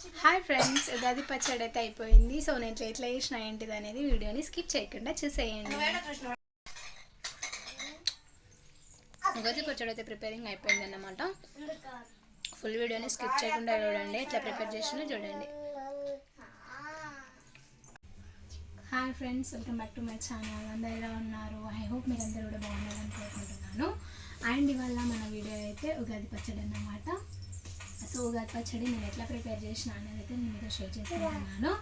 Hi friends Ugadi పచ్చడి అయితే అయిపోయింది. సో నేను ఇట్లా ఎట్లా చేసిన ఏంటిది అనేది వీడియోని స్కిప్ చేయకుండా చూసేయండి. ఉగాది పచ్చడి అయితే ప్రిపేరింగ్ అయిపోయింది అన్నమాట ఫుల్ వీడియోని స్కిప్ చేయకుండా చూడండి. ఎట్లా ప్రిపేర్ చేసినా చూడండి. Hi friends welcome back to my channel అందరు ఎలా ఉన్నారు? ఐ హోప్ మీరు అందరూ కూడా బాగున్నారని కోరుకుంటున్నాను. అండ్ ఇవాళ మన వీడియో అయితే ఉగాది పచ్చడి అన్నమాట సో ఉగాది పచ్చడి నేను ఎట్లా ప్రిపేర్ చేసిన అనేది అయితే నేను మీతో షేర్ చేసుకుంటున్నాను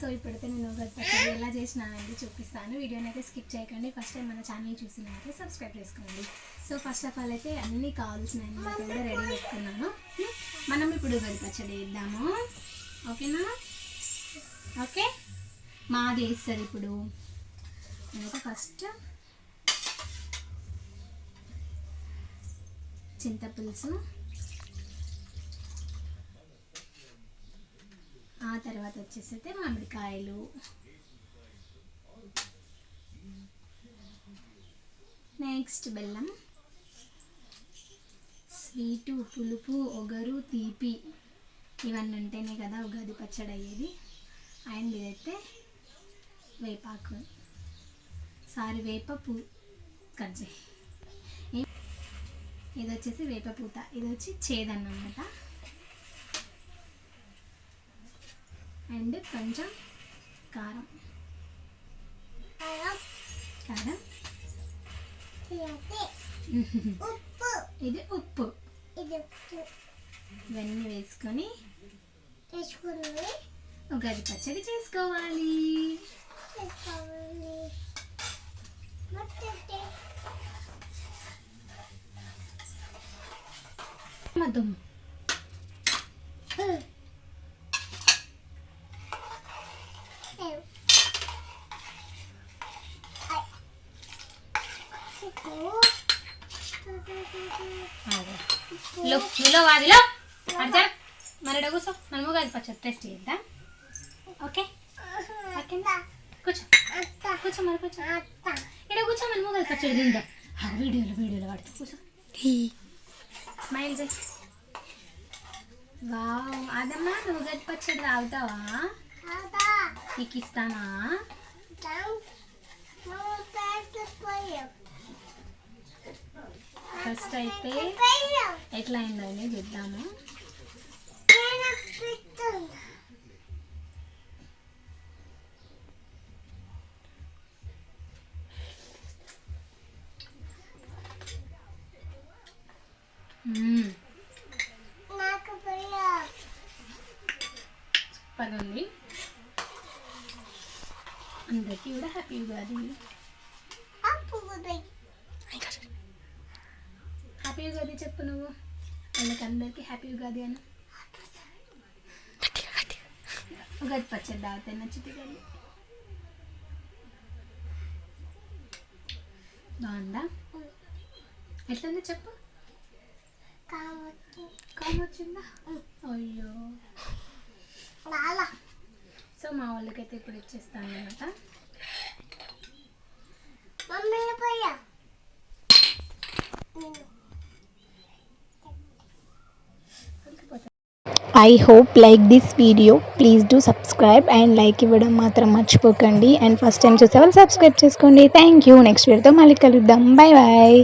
సో ఇప్పుడైతే నేను ఉగాది పచ్చడి ఎలా చేసిన అనేది చూపిస్తాను. వీడియోని అయితే స్కిప్ చేయకండి. ఫస్ట్ టైం మన ఛానల్ చూసినట్లయితే సబ్స్క్రైబ్ చేసుకోండి. సో ఫస్ట్ ఆఫ్ ఆల్ అయితే అన్ని కావాల్సిన అన్ని కూడా రెడీ పెట్టుకున్నాను మనం ఇప్పుడు ఉగాది పచ్చడి వేద్దాము ఓకేనా? ఓకే? మాది వేస్తుంది ఇప్పుడు. నేనైతే ఫస్ట్ చింతపులుసు తర్వాత వచ్చేసి అయితే మామిడికాయలు. నెక్స్ట్ బెల్లం. స్వీటు పులుపు ఒగరు తీపి ఇవన్నీ ఉంటేనే కదా ఉగాది పచ్చడి అయ్యేది. అండ్ ఇదైతే వేపాకు. సారీ వేప పూ కట్ ఇది వచ్చేసి వేప పూత ఇది వచ్చి చేదన్నమాట. అండ్ కొంచెం కారం. కారం. ఉప్పు. ఇది ఉప్పు. ఇవన్నీ వేసుకొని ఉగాది పచ్చడి చేసుకోవాలి. మధుమ్. లో నువ్వులో వాదిలో అర్జా మరి కూర్చో. మనం ఉగాది పచ్చడి టేస్ట్ చేద్దాం? ఓకే? ఓకేనా? కూర్చో. కూర్చో మరి కూర్చో. ఇక్కడ కూర్చో మనం ఉగాది పచ్చడి తిందాం. ఆ వీడియోలో వీడియోలో వాడుతూ కూర్చో. స్మైల్ చేయి. వావ్. అదమ్మా నువ్వు ఉగాది పచ్చడి తాగుతావా? నీకు ఇస్తానా ఫస్ట్ అయితే ఎట్లా అయిందో చూద్దాము. సూపర్ ఉంది. అందరికీ కూడా హ్యాపీ ఉగాది. అప్పు హ్యాపీ ఉగాది చెప్పు నువ్వు. వాళ్ళకి అందరికీ హ్యాపీ ఉగాది అని. ఉగాది పచ్చడి తాగితే నచ్చుతుంది కానీ బాగుందా? ఎట్లుంది చెప్పు. కావచ్చు కామ్ వచ్చిందా అయ్యో సో మా వాళ్ళకైతే ఇప్పుడు ఇచ్చేస్తాను అనమాట మమ్మీ పోయా. I hope like this video please do subscribe and like ఇవ్వడం మాత్రం మర్చిపోకండి. అండ్ ఫస్ట్ టైం చూసే వాళ్ళు సబ్స్క్రైబ్ చేసుకోండి థ్యాంక్ యూ నెక్స్ట్ వీడియోతో మళ్ళీ కలుద్దాం. Bye bye